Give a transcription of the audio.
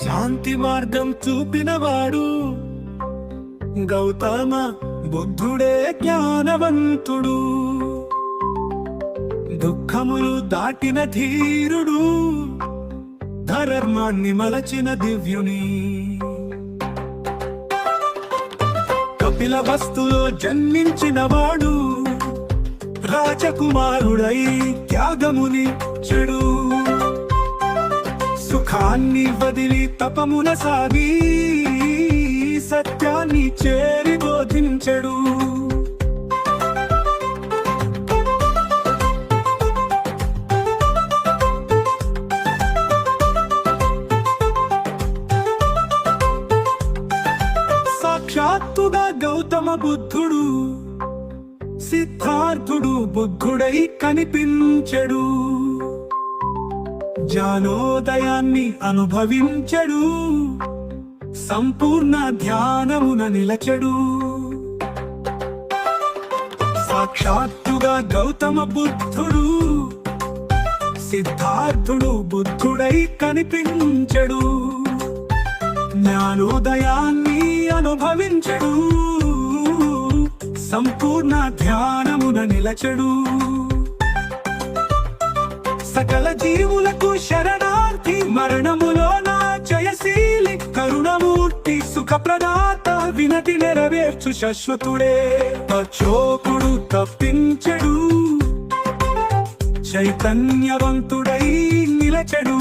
శాంతి మార్గం చూపినవాడు గౌతమ బుద్ధుడే జ్ఞానవంతుడు. దుఃఖములు దాటిన ధీరుడు ధర్మాన్ని మలచిన దివ్యుని. కపిల వస్తులో జన్మించిన వాడు రాజకుమారుడై త్యాగముని చెడు అన్ని వదిలి తపమున సాగి సత్యాన్ని చేరి బోధించడు. సాక్షాత్తుగా గౌతమ బుద్ధుడు సిద్ధార్థుడు బుద్ధుడై కనిపించడు. జ్ఞానోదయాన్ని అనుభవించడు. సంపూర్ణ ధ్యానమున నిలచడు. సాక్షాత్తుగా గౌతమ బుద్ధుడు సిద్ధార్థుడు బుద్ధుడై కనిపించడు. జ్ఞానోదయాన్ని అనుభవించడు. సంపూర్ణ ధ్యానమున నిలచడు. సకల జీవులకు శరణార్థి మరణములో నా జయశీలి కరుణమూర్తి సుఖ ప్రదాత వినతి నెరవేర్చు శశ్వతుడే. అచోకుడు తప్పించడు చైతన్యవంతుడై నిలచడు.